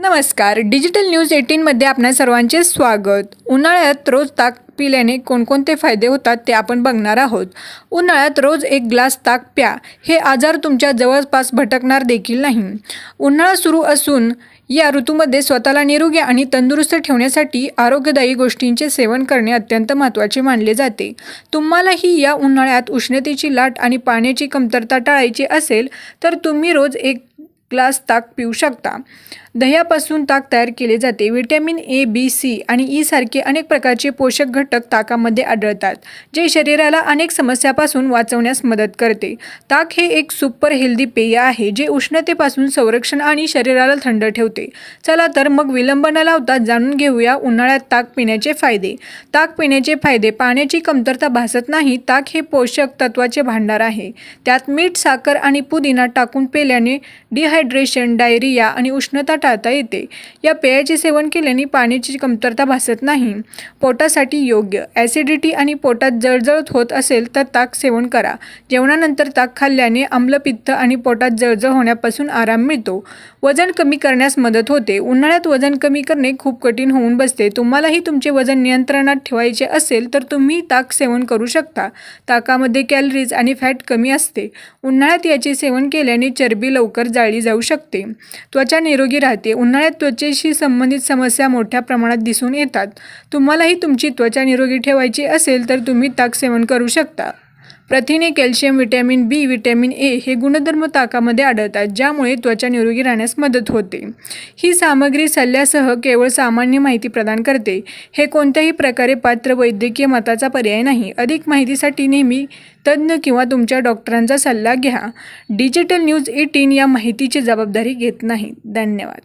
नमस्कार digital news एटीनमध्ये आपल्या सर्वांचे स्वागत. उन्हाळ्यात रोज ताक पिल्याने कोणकोणते फायदे होतात ते आपण बघणार आहोत. उन्हाळ्यात रोज एक ग्लास ताक प्या. हे आजार तुमच्या जवळपास भटकणार देखील नाही. उन्हाळा सुरू असून या ऋतूमध्ये स्वतःला निरोगी आणि तंदुरुस्त ठेवण्यासाठी आरोग्यदायी गोष्टींचे सेवन करणे अत्यंत महत्त्वाचे मानले जाते. तुम्हालाही या उन्हाळ्यात उष्णतेची लाट आणि पाण्याची कमतरता टाळायची असेल तर तुम्ही रोज एक ग्लास ताक पिऊ शकता. दह्यापासून ताक तयार केले जाते. व्हिटॅमिन ए बी सी आणि ई सारखे अनेक प्रकारचे पोषक घटक ताकामध्ये आढळतात जे शरीराला अनेक समस्यापासून वाचवण्यास मदत करते. ताक हे एक सुपर हेल्दी पेय आहे जे उष्णतेपासून संरक्षण आणि शरीराला थंड ठेवते. चला तर मग विलंब न लावता जाणून घेऊया उन्हाळ्यात ताक पिण्याचे फायदे. ताक पिण्याचे फायदे पाण्याची कमतरता भासत नाही ताक हे पोषक तत्वाचे भांडार आहे. त्यात मीठ साखर आणि पुदिना टाकून पेल्याने डिहायड्रेशन डायरिया आणि उष्णता टाळता येते. या पेयाचे सेवन केल्याने पाण्याची कमतरता भासत नाही. पोटासाठी योग्य. ॲसिडिटी आणि पोटात जळजळ होत असेल तर ताक सेवन करा. जेवणानंतर ताक खाल्ल्याने आम्लपित्त आणि पोटात जळजळ होण्यापासून आराम मिळतो. वजन कमी करण्यास मदत होते. उन्हाळ्यात वजन कमी करणे खूप कठीण होऊन बसते. तुम्हालाही तुमचे वजन नियंत्रणात ठेवायचे असेल तर तुम्ही ताक सेवन करू शकता. ताकामध्ये कॅलरीज आणि फॅट कमी असते. उन्हाळ्यात याचे सेवन केल्याने चरबी लवकर जाळली जाऊ शकते. त्वचा निरोगी राहते. उन्हाळ्यात त्वचेशी संबंधित समस्या मोठ्या प्रमाणात दिसून येतात. तुम्हालाही तुमची त्वचा निरोगी ठेवायची असेल तर तुम्ही ताक सेवन करू शकता. प्रथिने calcium vitamin B vitamin A हे गुणधर्म ताकामध्ये आढळतात ज्यामुळे त्वचा निरोगी राहण्यास मदत होते. ही सामग्री सल्ल्यासह केवळ सामान्य माहिती प्रदान करते. हे कोणत्याही प्रकारे पात्र वैद्यकीय मताचा पर्याय नाही. अधिक माहितीसाठी नेहमी तज्ज्ञ किंवा तुमच्या डॉक्टरांचा सल्ला घ्या. डिजिटल न्यूज एटीन या माहितीची जबाबदारी घेत नाही धन्यवाद.